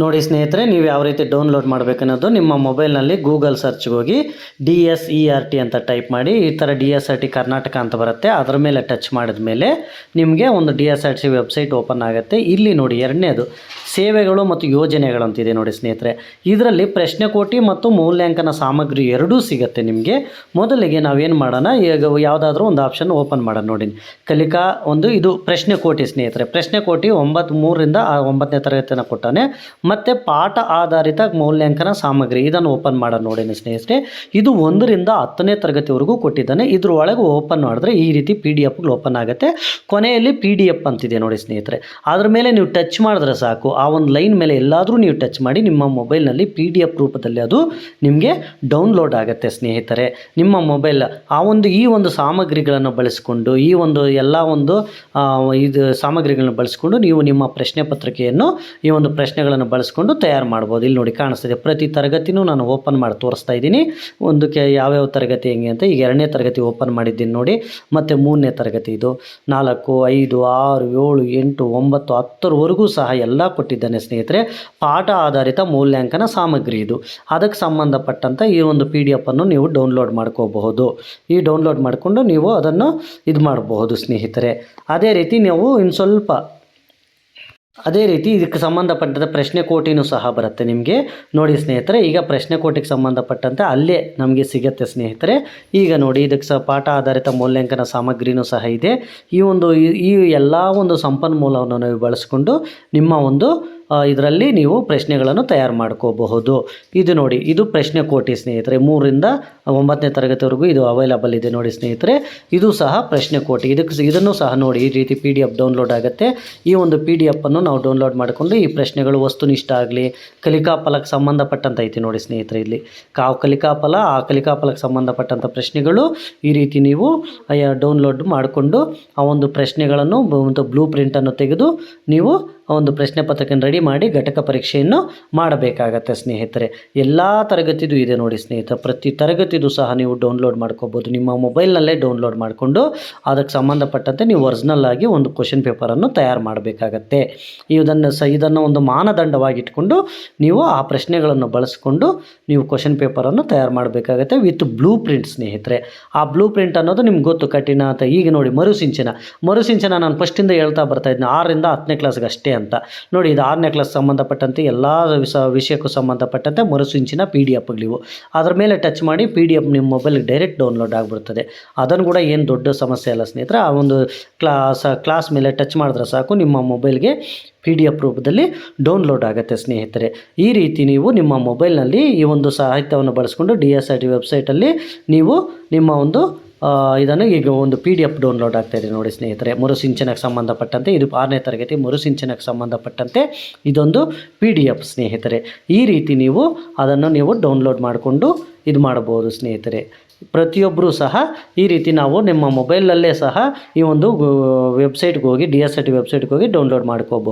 ನೋಡಿ ಸ್ನೇಹಿತರೆ, ನೀವು ಯಾವ ರೀತಿ ಡೌನ್ಲೋಡ್ ಮಾಡಬೇಕನ್ನೋದು ನಿಮ್ಮ ಮೊಬೈಲ್ನಲ್ಲಿ ಗೂಗಲ್ ಸರ್ಚ್ಗೆ ಹೋಗಿ D S E R T ಅಂತ ಟೈಪ್ ಮಾಡಿ, ಈ ಥರ D S R T Karnataka ಅಂತ ಬರುತ್ತೆ. ಅದರ ಮೇಲೆ ಟಚ್ ಮಾಡಿದ ಮೇಲೆ ನಿಮಗೆ ಒಂದು D S R T website open ಆಗುತ್ತೆ. ಇಲ್ಲಿ ನೋಡಿ ಎರಡನೇದು, ಸೇವೆಗಳು ಮತ್ತು ಯೋಜನೆಗಳು ಅಂತಿದೆ ನೋಡಿ ಸ್ನೇಹಿತರೆ. ಇದರಲ್ಲಿ ಪ್ರಶ್ನೆ ಕೋಟಿ ಮತ್ತು ಮೌಲ್ಯಾಂಕನ ಸಾಮಗ್ರಿ ಎರಡೂ ಸಿಗುತ್ತೆ ನಿಮಗೆ. ಮೊದಲಿಗೆ ನಾವೇನು ಮಾಡೋಣ, ಈಗ ಯಾವುದಾದ್ರೂ ಒಂದು ಆಪ್ಷನ್ ಓಪನ್ ಮಾಡೋಣ ನೋಡಿ ಕಲಿಕಾ ಒಂದು, ಇದು ಪ್ರಶ್ನೆ ಕೋಟಿ ಸ್ನೇಹಿತರೆ. ಪ್ರಶ್ನೆ ಕೋಟಿ ಒಂಬತ್ತು ಮೂರರಿಂದ ಒಂಬತ್ತನೇ ತರಗತಿನ ಕೊಟ್ಟಾನೆ. ಮತ್ತು ಪಾಠ ಆಧಾರಿತ ಮೌಲ್ಯಾಂಕನ ಸಾಮಗ್ರಿ. ಇದನ್ನು ಓಪನ್ ಮಾಡೋಣ ನೋಡಿ ಸ್ನೇಹಿತರೆ. ಇದು ಒಂದರಿಂದ ಹತ್ತನೇ ತರಗತಿವರೆಗೂ ಕೊಟ್ಟಿದ್ದಾನೆ. ಇದ್ರೊಳಗೆ ಓಪನ್ ಮಾಡಿದ್ರೆ ಈ ರೀತಿ ಪಿ ಡಿ ಎಫ್ಗಳು ಓಪನ್ ಆಗುತ್ತೆ. ಕೊನೆಯಲ್ಲಿ ಪಿ ಡಿ ಎಫ್ ಅಂತಿದೆ ನೋಡಿ ಸ್ನೇಹಿತರೆ. ಅದ್ರ ಮೇಲೆ ನೀವು ಟಚ್ ಮಾಡಿದ್ರೆ ಸಾಕು. ಆ ಒಂದು ಲೈನ್ ಮೇಲೆ ಎಲ್ಲಾದರೂ ನೀವು ಟಚ್ ಮಾಡಿ ನಿಮ್ಮ ಮೊಬೈಲ್ನಲ್ಲಿ ಪಿ ಡಿ ಎಫ್ ರೂಪದಲ್ಲಿ ಅದು ನಿಮಗೆ ಡೌನ್ಲೋಡ್ ಆಗುತ್ತೆ ಸ್ನೇಹಿತರೆ. ನಿಮ್ಮ ಮೊಬೈಲ್, ಆ ಒಂದು ಈ ಒಂದು ಸಾಮಗ್ರಿಗಳನ್ನು ಬಳಸಿಕೊಂಡು, ಈ ಒಂದು ಎಲ್ಲ ಒಂದು ಇದು ಸಾಮಗ್ರಿಗಳನ್ನು ಬಳಸಿಕೊಂಡು ನೀವು ನಿಮ್ಮ ಪ್ರಶ್ನೆ ಪತ್ರಿಕೆಯನ್ನು, ಈ ಒಂದು ಪ್ರಶ್ನೆಗಳನ್ನು ಬಳಸ್ಕೊಂಡು ತಯಾರು ಮಾಡ್ಬೋದು. ಇಲ್ಲಿ ನೋಡಿ ಕಾಣಿಸ್ತಿದೆ. ಪ್ರತಿ ತರಗತಿನೂ ನಾನು ಓಪನ್ ಮಾಡಿ ತೋರಿಸ್ತಾ ಇದ್ದೀನಿ. ಒಂದಕ್ಕೆ ಯಾವ್ಯಾವ ತರಗತಿ ಹೆಂಗೆ ಅಂತ ಈಗ ಎರಡನೇ ತರಗತಿ ಓಪನ್ ಮಾಡಿದ್ದೀನಿ ನೋಡಿ. ಮತ್ತು ಮೂರನೇ ತರಗತಿ ಇದು. ನಾಲ್ಕು, ಐದು, ಆರು, ಏಳು, ಎಂಟು, ಒಂಬತ್ತು, ಹತ್ತರವರೆಗೂ ಸಹ ಎಲ್ಲ ಕೊಟ್ಟಿದ್ದಾನೆ ಸ್ನೇಹಿತರೆ. ಪಾಠ ಆಧಾರಿತ ಮೌಲ್ಯಾಂಕನ ಸಾಮಗ್ರಿ ಇದು. ಅದಕ್ಕೆ ಸಂಬಂಧಪಟ್ಟಂಥ ಈ ಒಂದು ಪಿ ಡಿ ಎಫನ್ನು ನೀವು ಡೌನ್ಲೋಡ್ ಮಾಡ್ಕೋಬಹುದು. ಈ ಡೌನ್ಲೋಡ್ ಮಾಡಿಕೊಂಡು ನೀವು ಅದನ್ನು ಇದು ಮಾಡಬಹುದು ಸ್ನೇಹಿತರೆ. ಅದೇ ರೀತಿ ನೀವು ಇನ್ನು ಸ್ವಲ್ಪ ಅದೇ ರೀತಿ ಇದಕ್ಕೆ ಸಂಬಂಧಪಟ್ಟಂಥ ಪ್ರಶ್ನೆ ಕೋಟಿನೂ ಸಹ ಬರುತ್ತೆ ನಿಮಗೆ. ನೋಡಿ ಸ್ನೇಹಿತರೆ, ಈಗ ಪ್ರಶ್ನೆ ಕೋಟಿಗೆ ಸಂಬಂಧಪಟ್ಟಂತೆ ಅಲ್ಲೇ ನಮಗೆ ಸಿಗುತ್ತೆ ಸ್ನೇಹಿತರೆ. ಈಗ ನೋಡಿ, ಇದಕ್ಕೆ ಸಹ ಪಾಠ ಆಧಾರಿತ ಮೌಲ್ಯಾಂಕನ ಸಾಮಗ್ರಿನೂ ಸಹ ಇದೆ. ಈ ಒಂದು, ಈ- ಈ ಎಲ್ಲ ಒಂದು ಸಂಪನ್ಮೂಲವನ್ನು ನೀವು ಬಳಸಿಕೊಂಡು ನಿಮ್ಮ ಒಂದು ಇದರಲ್ಲಿ ನೀವು ಪ್ರಶ್ನೆಗಳನ್ನು ತಯಾರು ಮಾಡ್ಕೋಬಹುದು. ಇದು ನೋಡಿ, ಇದು ಪ್ರಶ್ನೆ ಕೋಟಿ ಸ್ನೇಹಿತರೆ. ಮೂರರಿಂದ ಒಂಬತ್ತನೇ ತರಗತಿವರೆಗೂ ಇದು ಅವೈಲಬಲ್ ಇದೆ ನೋಡಿ ಸ್ನೇಹಿತರೆ. ಇದು ಸಹ ಪ್ರಶ್ನೆ ಕೋಟಿ. ಇದಕ್ಕೆ ಇದನ್ನು ಸಹ ನೋಡಿ, ಈ ರೀತಿ ಪಿ ಡಿ ಎಫ್ ಡೌನ್ಲೋಡ್ ಆಗುತ್ತೆ. ಈ ಒಂದು ಪಿ ಡಿ ಎಫನ್ನು ನಾವು ಡೌನ್ಲೋಡ್ ಮಾಡಿಕೊಂಡು ಈ ಪ್ರಶ್ನೆಗಳು ವಸ್ತುನಿಷ್ಠ ಆಗಲಿ ಕಲಿಕಾಫಲಕ್ಕೆ ಸಂಬಂಧಪಟ್ಟಂತ ಐತಿ ನೋಡಿ ಸ್ನೇಹಿತರೆ ಇಲ್ಲಿ. ಕಾವು ಕಲಿಕಾಫಲ, ಆ ಕಲಿಕಾಫಲಕ್ಕೆ ಸಂಬಂಧಪಟ್ಟಂಥ ಪ್ರಶ್ನೆಗಳು ಈ ರೀತಿ ನೀವು ಡೌನ್ಲೋಡ್ ಮಾಡಿಕೊಂಡು ಆ ಒಂದು ಪ್ರಶ್ನೆಗಳನ್ನು, ಒಂದು ಬ್ಲೂ ಪ್ರಿಂಟನ್ನು ತೆಗೆದು ನೀವು ಒಂದು ಪ್ರಶ್ನೆ ಪತ್ರಿಕೆಯನ್ನು ರೆಡಿ ಮಾಡಿ ಘಟಕ ಪರೀಕ್ಷೆಯನ್ನು ಮಾಡಬೇಕಾಗತ್ತೆ ಸ್ನೇಹಿತರೆ. ಎಲ್ಲ ತರಗತಿದು ಇದೆ ನೋಡಿ ಸ್ನೇಹಿತರೆ. ಪ್ರತಿ ತರಗತಿದು ಸಹ ನೀವು ಡೌನ್ಲೋಡ್ ಮಾಡ್ಕೋಬೋದು. ನಿಮ್ಮ ಮೊಬೈಲ್ನಲ್ಲೇ ಡೌನ್ಲೋಡ್ ಮಾಡಿಕೊಂಡು ಅದಕ್ಕೆ ಸಂಬಂಧಪಟ್ಟಂತೆ ನೀವು ಒರಿಜಿನಲ್ ಆಗಿ ಒಂದು ಕ್ವಶನ್ ಪೇಪರನ್ನು ತಯಾರು ಮಾಡಬೇಕಾಗತ್ತೆ. ಇದನ್ನು ಸ, ಇದನ್ನು ಒಂದು ಮಾನದಂಡವಾಗಿ ಇಟ್ಕೊಂಡು ನೀವು ಆ ಪ್ರಶ್ನೆಗಳನ್ನು ಬಳಸಿಕೊಂಡು ನೀವು ಕ್ವಶನ್ ಪೇಪರನ್ನು ತಯಾರು ಮಾಡಬೇಕಾಗತ್ತೆ ವಿತ್ ಬ್ಲೂ ಪ್ರಿಂಟ್ ಸ್ನೇಹಿತರೆ. ಆ ಬ್ಲೂ ಪ್ರಿಂಟ್ ಅನ್ನೋದು ನಿಮ್ಗೆ ಗೊತ್ತು ಕಠಿಣ ಅಂತ. ಈಗ ನೋಡಿ ಮರುಸಿಂಚನ. ಮರುಸಿಂಚನ ನಾನು ಫಸ್ಟಿಂದ ಹೇಳ್ತಾ ಬರ್ತಾ ಇದ್ದೀನಿ ಆರರಿಂದ ಹತ್ತನೇ ಕ್ಲಾಸ್ಗೆ ಅಷ್ಟೇ ಅಂತ. ನೋಡಿ, ಇದು ಆರನೇ ಕ್ಲಾಸ್ ಸಂಬಂಧಪಟ್ಟಂತೆ ಎಲ್ಲ ವಿಷ, ವಿಷಯಕ್ಕೂ ಸಂಬಂಧಪಟ್ಟಂತೆ ಮರುಸಿಂಚಿನ ಪಿ ಡಿ ಎಫ್ಗಳಿವು ಅದರ ಮೇಲೆ ಟಚ್ ಮಾಡಿ ಪಿ ಡಿ ಎಫ್ ನಿಮ್ಮ ಮೊಬೈಲ್ಗೆ ಡೈರೆಕ್ಟ್ ಡೌನ್ಲೋಡ್ ಆಗಿಬಿಡ್ತದೆ. ಅದನ್ನು ಕೂಡ ಏನು ದೊಡ್ಡ ಸಮಸ್ಯೆ ಅಲ್ಲ ಸ್ನೇಹಿತರೆ, ಆ ಒಂದು ಕ್ಲಾಸ್ ಕ್ಲಾಸ್ ಮೇಲೆ ಟಚ್ ಮಾಡಿದ್ರೆ ಸಾಕು, ನಿಮ್ಮ ಮೊಬೈಲ್ಗೆ ಪಿ ಡಿ ಎಫ್ ರೂಪದಲ್ಲಿ ಡೌನ್ಲೋಡ್ ಆಗುತ್ತೆ ಸ್ನೇಹಿತರೆ. ಈ ರೀತಿ ನೀವು ನಿಮ್ಮ ಮೊಬೈಲ್ನಲ್ಲಿ ಈ ಒಂದು ಸಾಹಿತ್ಯವನ್ನು ಬಳಸ್ಕೊಂಡು ಡಿ ಎಸ್ ಐ ಟಿ ವೆಬ್ಸೈಟಲ್ಲಿ ನೀವು ನಿಮ್ಮ ಒಂದು ಇದನ್ನು ಈಗ ಒಂದು ಪಿ ಡಿ ಎಫ್ ಡೌನ್ಲೋಡ್ ಆಗ್ತಾ ಇದೆ ನೋಡಿ ಸ್ನೇಹಿತರೆ. ಮರುಸಿಂಚನಕ್ಕೆ ಸಂಬಂಧಪಟ್ಟಂತೆ, ಇದು ಆರನೇ ತರಗತಿ ಮರುಸಿಂಚನಕ್ಕೆ ಸಂಬಂಧಪಟ್ಟಂತೆ ಇದೊಂದು ಪಿ ಡಿ ಎಫ್ ಸ್ನೇಹಿತರೆ. ಈ ರೀತಿ ನೀವು ಅದನ್ನು ನೀವು ಡೌನ್ಲೋಡ್ ಮಾಡಿಕೊಂಡು ಇದು ಮಾಡಬಹುದು ಸ್ನೇಹಿತರೆ. ಪ್ರತಿಯೊಬ್ಬರೂ ಸಹ ಈ ರೀತಿ ನಾವು ನಿಮ್ಮ ಮೊಬೈಲಲ್ಲೇ ಸಹ ಈ ಒಂದು ವೆಬ್ಸೈಟ್ಗೆ ಹೋಗಿ ಡಿ ಎಸ್ ಐ ಟಿ ವೆಬ್ಸೈಟ್ಗೆ ಹೋಗಿ ಡೌನ್ಲೋಡ್ ಮಾಡ್ಕೋಬಹುದು.